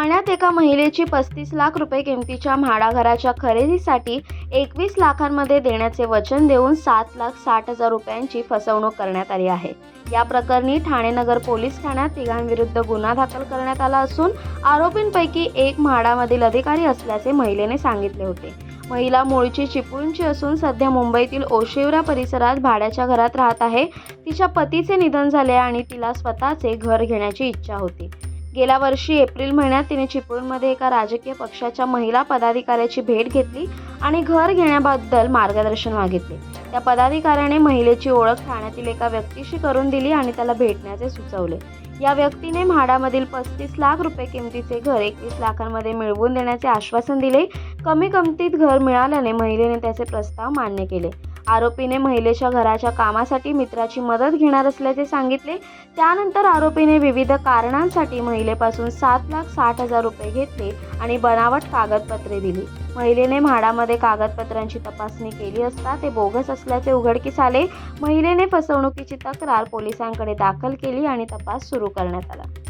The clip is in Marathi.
ठाण्यात एका महिलेची पस्तीस लाख रुपये किमतीच्या म्हाडाघराच्या खरेदीसाठी एकवीस लाखांमध्ये देण्याचे वचन देऊन सात लाख साठ हजार रुपयांची फसवणूक करण्यात आली आहे. या प्रकरणी ठाणे नगर पोलीस ठाण्यात तिघांविरुद्ध गुन्हा दाखल करण्यात आला असून आरोपींपैकी एक म्हाडामधील अधिकारी असल्याचे महिलेने सांगितले होते. महिला मूळची चिपळूणची असून सध्या मुंबईतील ओशिवरा परिसरात भाड्याच्या घरात राहत आहे. तिच्या पतीचे निधन झाले आणि तिला स्वतःचे घर घेण्याची इच्छा होती. गेल्या वर्षी एप्रिल महिन्यात तिने चिपळूणमध्ये एका राजकीय पक्षाच्या महिला पदाधिकाऱ्याची भेट घेतली आणि घर घेण्याबद्दल मार्गदर्शन मागितले. त्या पदाधिकाऱ्याने महिलेची ओळख ठाण्यातील एका व्यक्तीशी करून दिली आणि त्याला भेटण्याचे सुचवले. या व्यक्तीने म्हाडामधील पस्तीस लाख रुपये किमतीचे घर एकवीस लाखांमध्ये मिळवून देण्याचे आश्वासन दिले. कमी किमतीत घर मिळाल्याने महिलेने त्याचे प्रस्ताव मान्य केले. आरोपीने महिलेच्या घराच्या कामासाठी मित्राची मदत घेणार असल्याचे सांगितले. त्यानंतर आरोपीने विविध कारणांसाठी महिलेपासून सात लाख साठ हजार रुपये घेतले आणि बनावट कागदपत्रे दिली. महिलेने म्हाडामध्ये कागदपत्रांची तपासणी केली असता ते बोगस असल्याचे उघडकीस आले. महिलेने फसवणुकीची तक्रार पोलिसांकडे दाखल केली आणि तपास सुरू करण्यात आला.